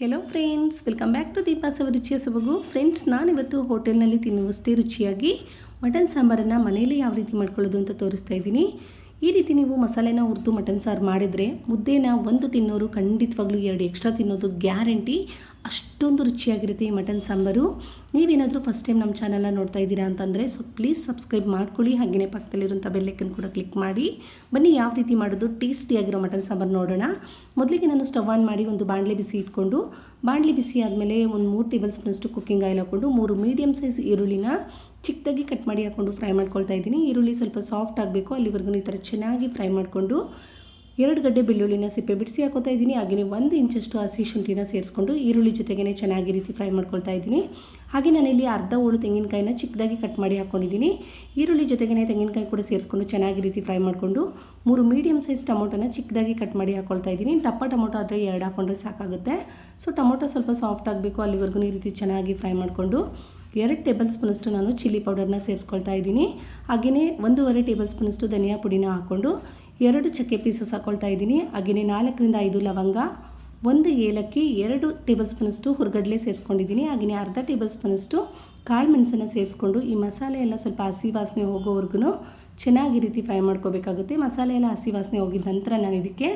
Hello friends welcome back to ದೀಪಾಸವ ರುಚಿಯ ಸೊಬಗು friends ನಾನಿವತ್ತು ಹೋಟೆಲ್ನಲ್ಲಿ ತಿನ್ನುವಷ್ಟೇ ರುಚಿಯಾಗಿ ಮಟನ್ ಸಾಂಬಾರನ್ನು ಮನೆಯಲ್ಲಿ ಯಾವ ರೀತಿ ಮಾಡ್ಕೊಳ್ಳೋದು ಅಂತ ತೋರಿಸ್ತಾ ಇದ್ದೀನಿ. ಈ ರೀತಿ ನೀವು ಮಸಾಲೆನ ಹುರಿದು ಮಟನ್ ಸಾರು ಮಾಡಿದರೆ ಮುದ್ದೆನ ಒಂದು ತಿನ್ನೋರು ಖಂಡಿತವಾಗ್ಲೂ ಎರಡು ಎಕ್ಸ್ಟ್ರಾ ತಿನ್ನೋದು ಗ್ಯಾರಂಟಿ ಅಷ್ಟೊಂದು ರುಚಿಯಾಗಿರುತ್ತೆ ಈ ಮಟನ್ ಸಾಂಬಾರು. ನೀವೇನಾದರೂ ಫಸ್ಟ್ ಟೈಮ್ ನಮ್ಮ ಚಾನಲ್ನ ನೋಡ್ತಾ ಇದ್ದೀರಾ ಅಂತಂದರೆ ಸೊ ಪ್ಲೀಸ್ ಸಬ್ಸ್ಕ್ರೈಬ್ ಮಾಡ್ಕೊಳ್ಳಿ. ಹಾಗೆಯೇ ಪಕ್ಕದಲ್ಲಿರುವಂಥ ಬೆಲ್ಲೈಕನ್ ಕೂಡ ಕ್ಲಿಕ್ ಮಾಡಿ. ಬನ್ನಿ ಯಾವ ರೀತಿ ಮಾಡೋದು ಟೇಸ್ಟಿಯಾಗಿರೋ ಮಟನ್ ಸಾಂಬಾರು ನೋಡೋಣ. ಮೊದಲಿಗೆ ನಾನು ಸ್ಟವ್ ಆನ್ ಮಾಡಿ ಒಂದು ಬಾಣಲೆ ಬಿಸಿ ಇಟ್ಕೊಂಡು, ಬಾಣಲೆ ಬಿಸಿ ಆದಮೇಲೆ ಒಂದು ಮೂರು ಟೇಬಲ್ ಸ್ಪೂನಷ್ಟು ಕುಕ್ಕಿಂಗ್ ಆಯಿಲ್ ಹಾಕ್ಕೊಂಡು ಮೂರು ಮೀಡಿಯಮ್ ಸೈಜ್ ಈರುಳ್ಳಿನ ಚಿಕ್ಕದಾಗಿ ಕಟ್ ಮಾಡಿ ಹಾಕ್ಕೊಂಡು ಫ್ರೈ ಮಾಡ್ಕೊಳ್ತಾ ಇದ್ದೀನಿ. ಈರುಳ್ಳಿ ಸ್ವಲ್ಪ ಸಾಫ್ಟ್ ಆಗಬೇಕು. ಅಲ್ಲಿವರೆಗೂ ಈ ಥರ ಚೆನ್ನಾಗಿ ಫ್ರೈ ಮಾಡಿಕೊಂಡು ಎರಡು ಗಡ್ಡೆ ಬೆಳ್ಳುಳ್ಳಿನ ಸಿಪ್ಪೆ ಬಿಡಿಸಿ ಹಾಕೋತಾ ಇದ್ದೀನಿ. ಹಾಗೆಯೇ ಒಂದು ಇಂಚಷ್ಟು ಹಸಿ ಶುಂಠಿನ ಸೇರಿಸ್ಕೊಂಡು ಈರುಳ್ಳಿ ಜೊತೆಗೇ ಚೆನ್ನಾಗಿ ರೀತಿ ಫ್ರೈ ಮಾಡ್ಕೊಳ್ತಾ ಇದ್ದೀನಿ. ಹಾಗೆ ನಾನಿಲ್ಲಿ ಅರ್ಧ ಹೋಳು ತೆಂಗಿನಕಾಯಿನ ಚಿಕ್ಕದಾಗಿ ಕಟ್ ಮಾಡಿ ಹಾಕ್ಕೊಂಡಿದ್ದೀನಿ ಈರುಳ್ಳಿ ಜೊತೆಗೇ ತೆಂಗಿನಕಾಯಿ ಕೂಡ ಸೇರಿಸ್ಕೊಂಡು ಚೆನ್ನಾಗಿ ರೀತಿ ಫ್ರೈ ಮಾಡಿಕೊಂಡು ಮೂರು ಮೀಡಿಯಮ್ ಸೈಜ್ ಟೊಮೊಟೊನ ಚಿಕ್ಕದಾಗಿ ಕಟ್ ಮಾಡಿ ಹಾಕ್ಕೊಳ್ತಾ ಇದ್ದೀನಿ. ದಪ್ಪ ಟೊಮೊಟೊ ಆದರೆ ಎರಡು ಹಾಕ್ಕೊಂಡ್ರೆ ಸಾಕಾಗುತ್ತೆ. ಸೊ ಟೊಮೊಟೊ ಸ್ವಲ್ಪ ಸಾಫ್ಟ್ ಆಗಬೇಕು. ಅಲ್ಲಿವರೆಗೂ ಈ ರೀತಿ ಚೆನ್ನಾಗಿ ಫ್ರೈ ಮಾಡಿಕೊಂಡು ಎರಡು ಟೇಬಲ್ ಸ್ಪೂನಷ್ಟು ನಾನು ಚಿಲ್ಲಿ ಪೌಡರ್ನ ಸೇರಿಸ್ಕೊಳ್ತಾ ಇದ್ದೀನಿ. ಹಾಗೆಯೇ ಒಂದೂವರೆ ಟೇಬಲ್ ಸ್ಪೂನಷ್ಟು ಧನಿಯಾ ಪುಡಿನ ಹಾಕ್ಕೊಂಡು ಎರಡು ಚಕ್ಕೆ ಪೀಸಸ್ ಹಾಕ್ಕೊಳ್ತಾ ಇದ್ದೀನಿ. ಹಾಗೆಯೇ ನಾಲ್ಕರಿಂದ ಐದು ಲವಂಗ, ಒಂದು ಏಲಕ್ಕಿ, ಎರಡು ಟೇಬಲ್ ಸ್ಪೂನಷ್ಟು ಹುರ್ಗಡ್ಲೆ ಸೇರಿಸ್ಕೊಂಡಿದ್ದೀನಿ. ಹಾಗೆಯೇ ಅರ್ಧ ಟೇಬಲ್ ಸ್ಪೂನಷ್ಟು ಕಾಳು ಮೆಣಸನ್ನು ಸೇರಿಸ್ಕೊಂಡು ಈ ಮಸಾಲೆ ಎಲ್ಲ ಸ್ವಲ್ಪ ಹಸಿ ವಾಸನೆ ಹೋಗೋವರೆಗೂ ಚೆನ್ನಾಗಿ ರೀತಿ ಫ್ರೈ ಮಾಡ್ಕೋಬೇಕಾಗುತ್ತೆ. ಮಸಾಲೆ ಎಲ್ಲ ಹಸಿ ವಾಸನೆ ಹೋಗಿದ ನಂತರ ನಾನು ಇದಕ್ಕೆ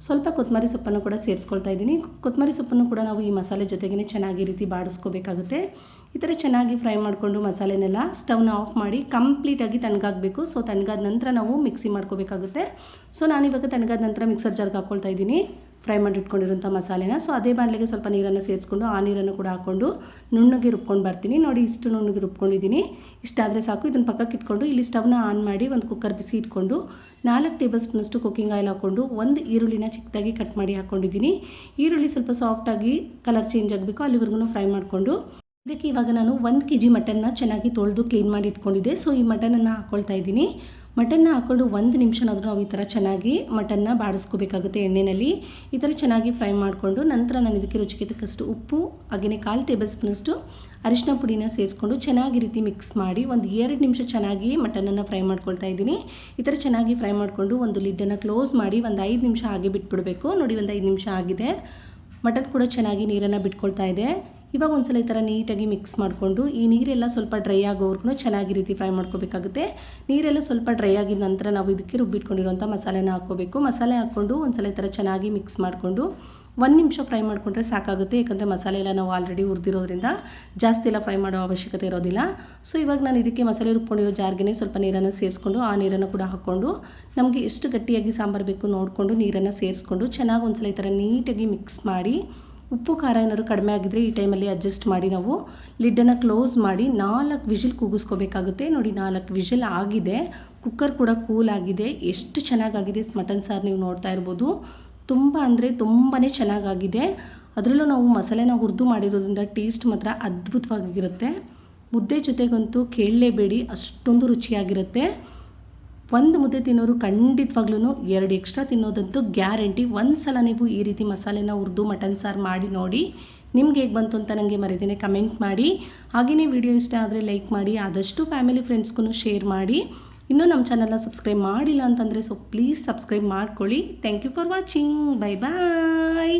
ಸ್ವಲ್ಪ ಕೊತ್ತಂಬರಿ ಸೊಪ್ಪನ್ನು ಕೂಡ ಸೇರಿಸ್ಕೊಳ್ತಾ ಇದ್ದೀನಿ. ಕೊತ್ತಂಬರಿ ಸೊಪ್ಪನ್ನು ಕೂಡ ನಾವು ಈ ಮಸಾಲೆ ಜೊತೆಗೇ ಚೆನ್ನಾಗಿ ರೀತಿ ಬಾಡಿಸ್ಕೋಬೇಕಾಗುತ್ತೆ. ಈ ಥರ ಚೆನ್ನಾಗಿ ಫ್ರೈ ಮಾಡಿಕೊಂಡು ಮಸಾಲೆನೆಲ್ಲ ಸ್ಟವ್ನ ಆಫ್ ಮಾಡಿ ಕಂಪ್ಲೀಟಾಗಿ ತಣ್ಣಗಾಗಬೇಕು. ಸೊ, ತಣ್ಣಗಾದ ನಂತರ ನಾವು ಮಿಕ್ಸಿ ಮಾಡ್ಕೋಬೇಕಾಗುತ್ತೆ. ಸೊ, ನಾನಿವಾಗ ತಣ್ಣಗಾದ ನಂತರ ಮಿಕ್ಸರ್ ಜಾರ್ಗೆ ಹಾಕ್ಕೊಳ್ತಾ ಇದ್ದೀನಿ. ಫ್ರೈ ಮಾಡಿ ಇಟ್ಕೊಂಡಿರೋಂಥ ಮಸಾಲೆನ. ಸೊ ಅದೇ ಬಾಣಲೆಗೆ ಸ್ವಲ್ಪ ನೀರನ್ನು ಸೇರಿಸ್ಕೊಂಡು, ಆ ನೀರನ್ನು ಕೂಡ ಹಾಕ್ಕೊಂಡು ನುಣ್ಣಗೆ ರುಬ್ಕೊಂಡು ಬರ್ತೀನಿ. ನೋಡಿ, ಇಷ್ಟು ನುಣ್ಣಗೆ ರುಬ್ಕೊಂಡಿದ್ದೀನಿ. ಇಷ್ಟಾದರೆ ಸಾಕು. ಇದನ್ನು ಪಕ್ಕಕ್ಕೆ ಇಟ್ಕೊಂಡು ಇಲ್ಲಿ ಸ್ಟವ್ನ ಆನ್ ಮಾಡಿ ಒಂದು ಕುಕ್ಕರ್ ಬಿಸಿ ಇಟ್ಕೊಂಡು ನಾಲ್ಕು ಟೇಬಲ್ ಸ್ಪೂನಷ್ಟು ಕುಕ್ಕಿಂಗ್ ಆಯಿಲ್ ಹಾಕ್ಕೊಂಡು ಒಂದು ಈರುಳ್ಳಿನ ಚಿಕ್ಕದಾಗಿ ಕಟ್ ಮಾಡಿ ಹಾಕ್ಕೊಂಡಿದ್ದೀನಿ ಈರುಳ್ಳಿ ಸ್ವಲ್ಪ ಸಾಫ್ಟಾಗಿ ಕಲರ್ ಚೇಂಜ್ ಆಗಬೇಕು. ಅಲ್ಲಿವರೆಗೂ ಫ್ರೈ ಮಾಡಿಕೊಂಡು ಇದಕ್ಕೆ ಇವಾಗ ನಾನು ಒಂದು ಕೆ ಜಿ ಮಟನ್ನ ಚೆನ್ನಾಗಿ ತೊಳೆದು ಕ್ಲೀನ್ ಮಾಡಿ ಇಟ್ಕೊಂಡಿದ್ದೆ. ಸೊ ಈ ಮಟನನ್ನು ಹಾಕ್ಕೊಳ್ತಾ ಇದ್ದೀನಿ. ಮಟನ್ನ ಹಾಕ್ಕೊಂಡು ಒಂದು ನಿಮಿಷನಾದರೂ ನಾವು ಈ ಥರ ಚೆನ್ನಾಗಿ ಮಟನ್ನ ಬಾಡಿಸ್ಕೋಬೇಕಾಗುತ್ತೆ ಎಣ್ಣೆಯಲ್ಲಿ ಈ ಥರ ಚೆನ್ನಾಗಿ ಫ್ರೈ ಮಾಡಿಕೊಂಡು ನಂತರ ನಾನು ಇದಕ್ಕೆ ರುಚಿಗೆ ತಕ್ಕಷ್ಟು ಉಪ್ಪು ಹಾಗೆಯೇ ಕಾಲು ಟೇಬಲ್ ಸ್ಪೂನಷ್ಟು ಅರಿಶಿನ ಪುಡಿನ ಸೇರಿಸ್ಕೊಂಡು ಚೆನ್ನಾಗಿ ರೀತಿ ಮಿಕ್ಸ್ ಮಾಡಿ ಒಂದು ಎರಡು ನಿಮಿಷ ಚೆನ್ನಾಗಿ ಮಟನನ್ನು ಫ್ರೈ ಮಾಡ್ಕೊಳ್ತಾ ಇದ್ದೀನಿ. ಈ ಥರ ಚೆನ್ನಾಗಿ ಫ್ರೈ ಮಾಡಿಕೊಂಡು ಒಂದು ಲಿಡ್ಡನ್ನು ಕ್ಲೋಸ್ ಮಾಡಿ ಒಂದು ಐದು ನಿಮಿಷ ಹಾಗೆ ಬಿಟ್ಬಿಡಬೇಕು. ನೋಡಿ, ಒಂದು ಐದು ನಿಮಿಷ ಆಗಿದೆ. ಮಟನ್ ಕೂಡ ಚೆನ್ನಾಗಿ ನೀರನ್ನು ಬಿಟ್ಕೊಳ್ತಾ ಇದೆ. ಇವಾಗ ಒಂದ್ಸಲ ಈ ಥರ ನೀಟಾಗಿ ಮಿಕ್ಸ್ ಮಾಡಿಕೊಂಡು, ಈ ನೀರೆಲ್ಲ ಸ್ವಲ್ಪ ಡ್ರೈ ಆಗೋವರೆಗೂ ಚೆನ್ನಾಗಿ ರೀತಿ ಫ್ರೈ ಮಾಡ್ಕೋಬೇಕಾಗುತ್ತೆ. ನೀರೆಲ್ಲ ಸ್ವಲ್ಪ ಡ್ರೈ ಆಗಿದ ನಂತರ ನಾವು ಇದಕ್ಕೆ ರುಬ್ಬಿಟ್ಕೊಂಡಿರುವಂಥ ಮಸಾಲೆನ ಹಾಕ್ಕೋಬೇಕು. ಮಸಾಲೆ ಹಾಕ್ಕೊಂಡು ಒಂದ್ಸಲ ಈ ಥರ ಚೆನ್ನಾಗಿ ಮಿಕ್ಸ್ ಮಾಡಿಕೊಂಡು, ಒಂದು ನಿಮಿಷ ಫ್ರೈ ಮಾಡಿಕೊಂಡ್ರೆ ಸಾಕಾಗುತ್ತೆ. ಯಾಕಂದರೆ ಮಸಾಲೆ ಎಲ್ಲ ನಾವು ಆಲ್ರೆಡಿ ಹುರಿದಿರೋದ್ರಿಂದ ಜಾಸ್ತಿ ಎಲ್ಲ ಫ್ರೈ ಮಾಡೋ ಅವಶ್ಯಕತೆ ಇರೋದಿಲ್ಲ. ಸೊ ಇವಾಗ ನಾನು ಇದಕ್ಕೆ ಮಸಾಲೆ ರುಬ್ಕೊಂಡಿರೋ ಜಾರ್ಗೆ ಸ್ವಲ್ಪ ನೀರನ್ನು ಸೇರಿಸ್ಕೊಂಡು, ಆ ನೀರನ್ನು ಕೂಡ ಹಾಕ್ಕೊಂಡು, ನಮಗೆ ಎಷ್ಟು ಗಟ್ಟಿಯಾಗಿ ಸಾಂಬಾರು ಬೇಕು ನೋಡಿಕೊಂಡು ನೀರನ್ನು ಸೇರಿಸ್ಕೊಂಡು, ಚೆನ್ನಾಗಿ ಒಂದ್ಸಲ ಈ ಥರ ನೀಟಾಗಿ ಮಿಕ್ಸ್ ಮಾಡಿ ಉಪ್ಪು, ಖಾರ ಏನಾದ್ರು ಕಡಿಮೆ ಆಗಿದ್ದರೆ ಈ ಟೈಮಲ್ಲಿ ಅಡ್ಜಸ್ಟ್ ಮಾಡಿ ನಾವು ಲಿಡ್ಡನ್ನು ಕ್ಲೋಸ್ ಮಾಡಿ ನಾಲ್ಕು ವಿಷಿಲ್ ಕೂಗಿಸ್ಕೋಬೇಕಾಗುತ್ತೆ. ನೋಡಿ, ನಾಲ್ಕು ವಿಷಿಲ್ ಆಗಿದೆ. ಕುಕ್ಕರ್ ಕೂಡ ಕೂಲ್ ಆಗಿದೆ. ಎಷ್ಟು ಚೆನ್ನಾಗಾಗಿದೆ ಮಟನ್ ಸಾರು ನೀವು ನೋಡ್ತಾ ಇರ್ಬೋದು. ತುಂಬ ಅಂದರೆ ತುಂಬಾ ಚೆನ್ನಾಗಾಗಿದೆ. ಅದರಲ್ಲೂ ನಾವು ಮಸಾಲೆನ ಹುರಿದು ಮಾಡಿರೋದ್ರಿಂದ ಟೇಸ್ಟ್ ಮಾತ್ರ ಅದ್ಭುತವಾಗಿರುತ್ತೆ. ಮುದ್ದೆ ಜೊತೆಗಂತೂ ಕೇಳಲೇಬೇಡಿ. ಅಷ್ಟೊಂದು ರುಚಿಯಾಗಿರುತ್ತೆ. ಒಂದು ಮುದ್ದೆ ತಿನ್ನೋರು ಖಂಡಿತವಾಗ್ಲೂ ಎರಡು ಎಕ್ಸ್ಟ್ರಾ ತಿನ್ನೋದಂತೂ ಗ್ಯಾರಂಟಿ ಒಂದು ಸಲ ನೀವು ಈ ರೀತಿ ಮಸಾಲೆನ ಹುರಿದು ಮಟನ್ ಸಾರು ಮಾಡಿ ನೋಡಿ ನಿಮ್ಗೆ ಹೇಗೆ ಬಂತು ಅಂತ ನನಗೆ ಮರಿದೇನೆ ಕಮೆಂಟ್ ಮಾಡಿ. ಹಾಗೆಯೇ ವಿಡಿಯೋ ಇಷ್ಟ ಆದರೆ ಲೈಕ್ ಮಾಡಿ, ಆದಷ್ಟು ಫ್ಯಾಮಿಲಿ ಫ್ರೆಂಡ್ಸ್ಗೂ ಶೇರ್ ಮಾಡಿ. ಇನ್ನೂ ನಮ್ಮ ಚಾನಲ್ನ ಸಬ್ಸ್ಕ್ರೈಬ್ ಮಾಡಿಲ್ಲ ಅಂತಂದರೆ ಸೊ ಪ್ಲೀಸ್ ಸಬ್ಸ್ಕ್ರೈಬ್ ಮಾಡ್ಕೊಳ್ಳಿ. Thank you for watching bye bye